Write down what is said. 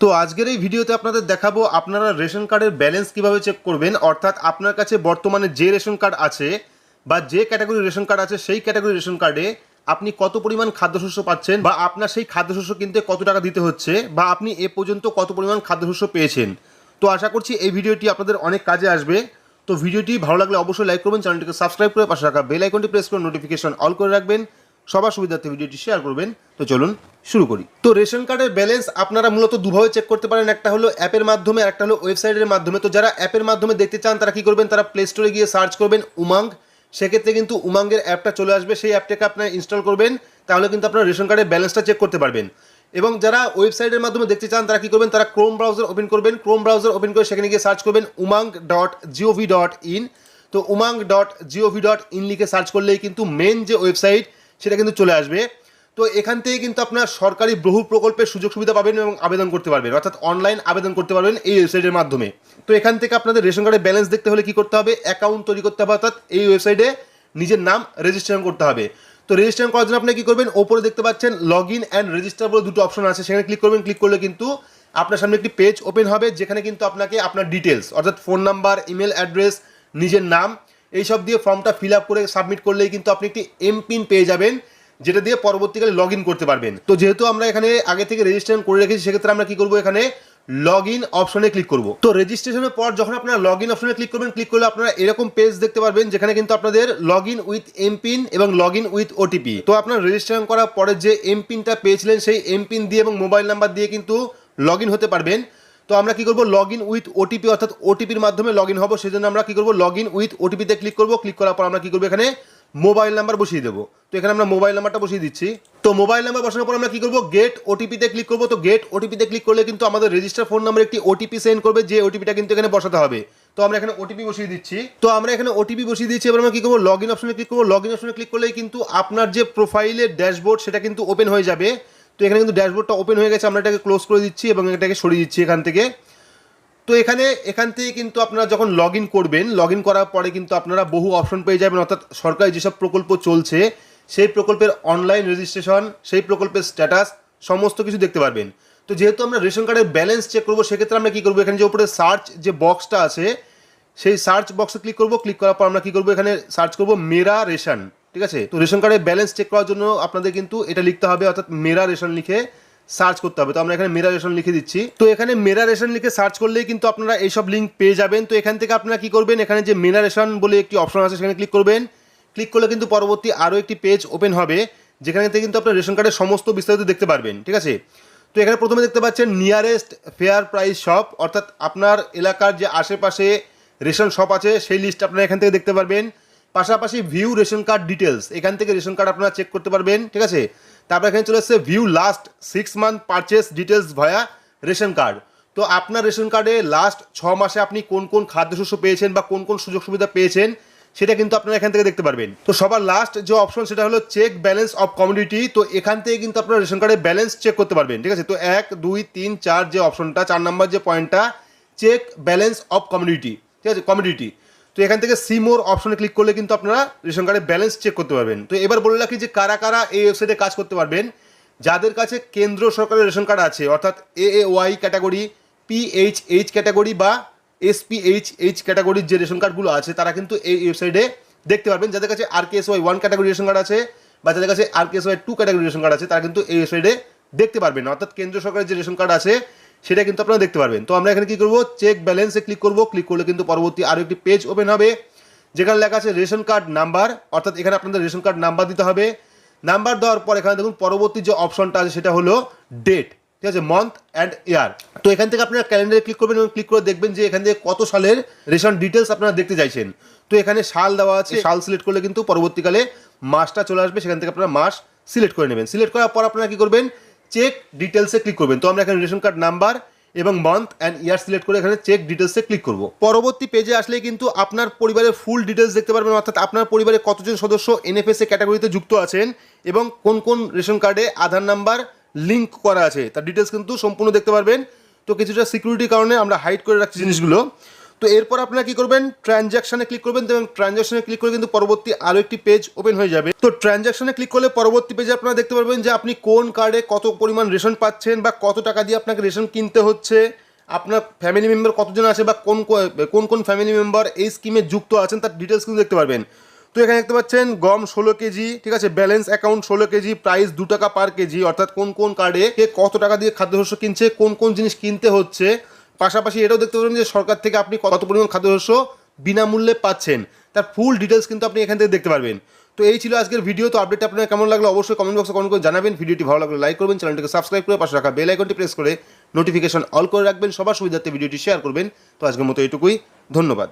তো আজকের এই ভিডিওতে আপনাদের দেখাবো আপনারা রেশন কার্ডের ব্যালেন্স কীভাবে চেক করবেন, অর্থাৎ আপনার কাছে বর্তমানে যে রেশন কার্ড আছে বা যে ক্যাটাগরি রেশন কার্ড আছে, সেই ক্যাটাগরি রেশন কার্ডে আপনি কত পরিমাণ খাদ্যশস্য পাচ্ছেন বা আপনার সেই খাদ্যশস্য কিনতে কত টাকা দিতে হচ্ছে বা আপনি এ পর্যন্ত কত পরিমাণ খাদ্যশস্য পেয়েছেন। তো আশা করছি এই ভিডিওটি আপনাদের অনেক কাজে আসবে। তো ভিডিওটি ভালো লাগলে অবশ্যই লাইক করবেন, চ্যানেলটিকে সাবস্ক্রাইব করে পাশে রাখা বেল আইকনটি প্রেস করে নোটিফিকেশন অল করে রাখবেন। সবার সুবিধার্থে ভিডিওটি শেয়ার করবেন। তো চলুন শুরু করি। তো রেশন কার্ডের ব্যালেন্স আপনারা মূলত দুভাবে চেক করতে পারেন। একটা হলো অ্যাপের মাধ্যমে আর একটা হলো ওয়েবসাইটের মাধ্যমে। তো যারা অ্যাপের মাধ্যমে দেখতে চান, তারা কি করবেন? তারা প্লে স্টোরে গিয়ে সার্চ করবেন উমাঙ্গ। সেক্ষেত্রে কিন্তু উমাঙ্গের অ্যাপটা চলে আসবে। সেই অ্যাপটাকে আপনারা ইনস্টল করবেন। তাহলে কিন্তু আপনারা রেশন কার্ডের ব্যালেন্সটা চেক করতে পারবেন। এবং যারা ওয়েবসাইটের মাধ্যমে দেখতে চান, তারা কি করবেন? তারা ক্রোম ব্রাউজার ওপেন করবেন। ক্রোম ব্রাউজার ওপেন করে সেখানে গিয়ে সার্চ করবেন Umang dot GOV dot in তো Umang dot GOV dot in লিখে সার্চ করলেই কিন্তু মেন যে ওয়েবসাইট সেটা কিন্তু চলে আসবে। তো এখান থেকে কিন্তু আপনার সরকারি বহু প্রকল্পের সুযোগ সুবিধা পাবেন এবং আবেদন করতে পারবেন। অর্থাৎ অনলাইন আবেদন করতে পারবেন এই ওয়েবসাইটের মাধ্যমে। তো এখান থেকে আপনাদের রেশন কার্ডের ব্যালেন্স দেখতে হলে কি করতে হবে? অ্যাকাউন্ট তৈরি করতে হবে, অর্থাৎ এই ওয়েবসাইটে নিজের নাম রেজিস্ট্রেশন করতে হবে। তো রেজিস্ট্রেশন করার জন্য আপনি কি করবেন? ওপরে দেখতে পাচ্ছেন লগ ইন অ্যান্ড রেজিস্টার বলে দুটো অপশন আছে। সেখানে ক্লিক করবেন। ক্লিক করলে কিন্তু আপনার সামনে একটি পেজ ওপেন হবে, যেখানে কিন্তু আপনাকে আপনার ডিটেলস অর্থাৎ ফোন নাম্বার ইমেল অ্যাড্রেস নিজের নাম এইসব দিয়ে ফর্মটা ফিল আপ করে সাবমিট করলেই কিন্তু আপনি একটি এমপিন পেয়ে যাবেন, যেটা দিয়ে পরবর্তীকালে লগ করতে পারবেন। তো যেহেতু আমরা এখানে আগে থেকে রেজিস্ট্রেশন করে রেখেছি, সেক্ষেত্রে আমরা কি করব এখানে লগ ইন অপশনে ক্লিক করব। তো রেজিস্ট্রেশনের পর যখন আপনারা লগ ইন অপশনে ক্লিক করবেন ক্লিক করলে আপনারা এরকম পেজ দেখতে পারবেন, যেখানে কিন্তু আপনাদের লগ ইন উইথ এমপিন এবং লগ ইন উইথ ওটিপি তো আপনার রেজিস্ট্রেশন করার পরে যে এমপিনটা পেয়েছিলেন, সেই এমপিন দিয়ে এবং মোবাইল নাম্বার দিয়ে কিন্তু লগ ইন হতে পারবেন। তো আমরা কি করব? লগ ইন উইথ ওটিপি অর্থাৎ ওটিপির মাধ্যমে লগ ইন হব। সেই জন্য আমরা কি করব? লগ ইন উইথ ওটিপিতে ক্লিক করব। ক্লিক করার পর আমরা কি করব? এখানে মোবাইল নাম্বার বসিয়ে দেবো। তো এখানে আমরা মোবাইল নাম্বারটা বসিয়ে দিচ্ছি। তো মোবাইল নাম্বার বসানোর পর আমরা কি করব? গেট ওটিপিতে ক্লিক করব। তো গেট ওটিপিতে ক্লিক করলে কিন্তু আমাদের রেজিস্টার ফোন নাম্বার একটি ওটিপি সেন্ড করবে। যে ওটিপিটা কিন্তু এখানে বসাতে হবে। তো আমরা এখানে ওটিপি বসিয়ে দিচ্ছি। তো আমরা এখানে ওটিপি বসিয়ে দিচ্ছি এবার আমরা কি করব? লগ ইন অপশনে ক্লিক করব। লগ ইন অপশনে ক্লিক করলেই কিন্তু আপনার যে প্রোফাইলের ড্যাশবোর্ড সেটা কিন্তু ওপেন হয়ে যাবে। তো এখানে কিন্তু ড্যাশবোর্ডটা ওপেন হয়ে গেছে, আমরা এটাকে ক্লোজ করে দিচ্ছি এবং এটাকে সরিয়ে দিচ্ছি এখান থেকে। তো এখানে, এখান থেকে কিন্তু আপনারা যখন লগ করবেন লগ করার পরে কিন্তু আপনারা বহু অপশন পেয়ে যাবেন। অর্থাৎ সরকারি যেসব প্রকল্প চলছে, সেই প্রকল্পের অনলাইন রেজিস্ট্রেশন সেই প্রকল্পের স্ট্যাটাস সমস্ত কিছু দেখতে পারবেন। তো যেহেতু আমরা রেশন কার্ডের ব্যালেন্স চেক করব, সেক্ষেত্রে আমরা কী করব? এখানে যে উপরে সার্চ যে বক্সটা আছে, সেই সার্চ বক্সে ক্লিক করব। ক্লিক করার পর আমরা কী করব? এখানে সার্চ করব, মেরা রেশন ঠিক আছে? তো রেশন কার্ডের ব্যালেন্স চেক করার জন্য আপনাদের কিন্তু এটা লিখতে হবে, অর্থাৎ মেরা রেশন লিখে সার্চ করতে হবে। তো আমরা এখানে মেরা রেশন লিখে দিচ্ছি। তো এখানে মেরা রেশন লিখে সার্চ করলেই কিন্তু আপনারা এইসব লিঙ্ক পেয়ে যাবেন। তো এখান থেকে আপনারা কি করবেন? এখানে যে মেরা রেশন বলে একটি অপশন আছে, সেখানে ক্লিক করবেন। ক্লিক করলে কিন্তু পরবর্তী আরও একটি পেজ ওপেন হবে, যেখানে থেকে কিন্তু আপনার রেশন কার্ডের সমস্ত বিস্তারিত দেখতে পারবেন, ঠিক আছে? তো এখানে প্রথমে দেখতে পাচ্ছেন নিয়ারেস্ট ফেয়ার প্রাইস শপ অর্থাৎ আপনার এলাকার যে আশেপাশে রেশন শপ আছে, সেই লিস্ট আপনারা এখান থেকে দেখতে পারবেন। পাশাপাশি ভিউ রেশন কার্ড ডিটেলস এখান থেকে রেশন কার্ড আপনারা চেক করতে পারবেন, ঠিক আছে? তারপর এখানে চলে আসছে view last six month purchase details via ration card তো আপনার রেশন কার্ডে লাস্ট ছ মাসে আপনি কোন কোন খাদ্যশস্য পেয়েছেন বা কোন কোন সুযোগ সুবিধা পেয়েছেন, সেটা কিন্তু আপনারা এখান থেকে দেখতে পারবেন। তো সবার লাস্ট যে অপশন সেটা হলো চেক ব্যালেন্স অফ কমিউনিটি তো এখান থেকে কিন্তু আপনারা রেশন কার্ডের ব্যালেন্স চেক করতে পারবেন, ঠিক আছে? তো এক, দুই, তিন, চার যে অপশনটা চার নাম্বার যে পয়েন্টটা চেক ব্যালেন্স অফ কমিউনিটি ঠিক আছে? কমিউনিটি তো এখান থেকে সি মোর অপশনে ক্লিক করলে কিন্তু আপনারা রেশন কার্ডের ব্যালেন্স চেক করতে পারবেন। তো এবার বলে রাখি যে কারা কারা এই ওয়েবসাইটে কাজ করতে পারবেন, যাদের কাছে কেন্দ্র সরকারের রেশন কার্ড আছে, অর্থাৎ A A Y category PH H category বা এসপিএইচ এইচ ক্যাটাগরির যে রেশন কার্ডগুলো আছে, তারা কিন্তু এই ওয়েবসাইটে দেখতে পারবেন। যাদের কাছে R K S Y one category ration card আছে বা যাদের কাছে R K S Y two category ration card আছে, তারা কিন্তু এই ওয়েবসাইটে দেখতে পারবেন। অর্থাৎ কেন্দ্র সরকারের যে রেশন কার্ড আছে সেটা কিন্তু আপনারা দেখতে পারবেন। তো আমরা এখানে কি করব? চেক ব্যালেন্সে ক্লিক করব। ক্লিক করলে কিন্তু পরবর্তী আরও একটি পেজ ওপেন হবে। যেখানে লেখা আছে রেশন কার্ড নাম্বার অর্থাৎ এখানে আপনাদের রেশন কার্ড নাম্বার দিতে হবে। নাম্বার দেওয়ার পর এখানে দেখুন পরবর্তী যে অপশনটা আছে সেটা হলো ডেট ঠিক আছে? মান্থ অ্যান্ড ইয়ার তো এখান থেকে আপনারা ক্যালেন্ডারে ক্লিক করবেন এবং ক্লিক করে দেখবেন যে এখান থেকে কত সালের রেশন ডিটেলস আপনারা দেখতে চাইছেন। তো এখানে সাল দেওয়া আছে। সাল সিলেক্ট করলে কিন্তু পরবর্তীকালে মাসটা চলে আসবে। সেখান থেকে আপনারা মাস সিলেক্ট করে নেবেন। সিলেক্ট করার পর আপনারা কি করবেন? চেক ডিটেলসে ক্লিক করবেন। তো আমরা এখানে রেশন কার্ড নাম্বার এবং মান্থ অ্যান্ড ইয়ার সিলেক্ট করে এখানে চেক ডিটেলসে ক্লিক করব। পরবর্তী পেজে আসলে কিন্তু আপনার পরিবারের ফুল ডিটেলস দেখতে পারবেন, অর্থাৎ আপনার পরিবারে কতজন সদস্য এনএফএসএ ক্যাটাগরিতে যুক্ত আছেন এবং কোন কোন রেশন কার্ডে আধার নাম্বার লিঙ্ক করা আছে। তার ডিটেলস কিন্তু সম্পূর্ণ দেখতে পারবেন। তো কিছুটা সিকিউরিটির কারণে আমরা হাইড করে রাখছি জিনিসগুলো। তো এরপর আপনারা কি করবেন? ট্রানজ্যাকশনে ক্লিক করবেন এবং ট্রানজ্যাকশনে ক্লিক করে কিন্তু পরবর্তী আরও একটি পেজ ওপেন হয়ে যাবে। তো ট্রানজ্যাকশনে ক্লিক করলে পরবর্তী পেজে আপনারা দেখতে পারবেন যে আপনি কোন কার্ডে কত পরিমাণ রেশন পাচ্ছেন বা কত টাকা দিয়ে আপনাকে রেশন কিনতে হচ্ছে, আপনার ফ্যামিলি মেম্বার কতজন আছে বা কোন কোন কোন ফ্যামিলি মেম্বার এই স্কিমে যুক্ত আছেন তার ডিটেলস কিন্তু দেখতে পারবেন। তো এখানে দেখতে পাচ্ছেন, গম ষোলো কেজি, ঠিক আছে? ব্যালেন্স অ্যাকাউন্ট ষোলো কেজি প্রাইস দু টাকা পার কেজি, অর্থাৎ কোন কোন কার্ডে কে কত টাকা দিয়ে খাদ্যশস্য কিনছে, কোন কোন জিনিস কিনতে হচ্ছে পাশাপাশি এটাও দেখতে পারবেন যে সরকার থেকে আপনি কত পরিমাণ খাদ্যশস্য বিনামূল্যে পাচ্ছেন। তার ফুল ডিটেলস কিন্তু আপনি এখান থেকে দেখতে পারবেন। তো এই ছিল আজকের ভিডিও তো আপডেট আপনার কেমন লাগল অবশ্যই কমেন্ট বক্সে কমেন্ট করে জানাবেন। ভিডিওটি ভালো লাগলে লাইক করবেন চ্যানেলটিকে সাবস্ক্রাইব করে পাশে রাখা বেল আইকনটি প্রেস করে নোটিফিকেশন অল করে রাখবেন। সবার সুবিধার্থে ভিডিওটি শেয়ার করবেন। তো আজকের মতো এটুকুই ধন্যবাদ।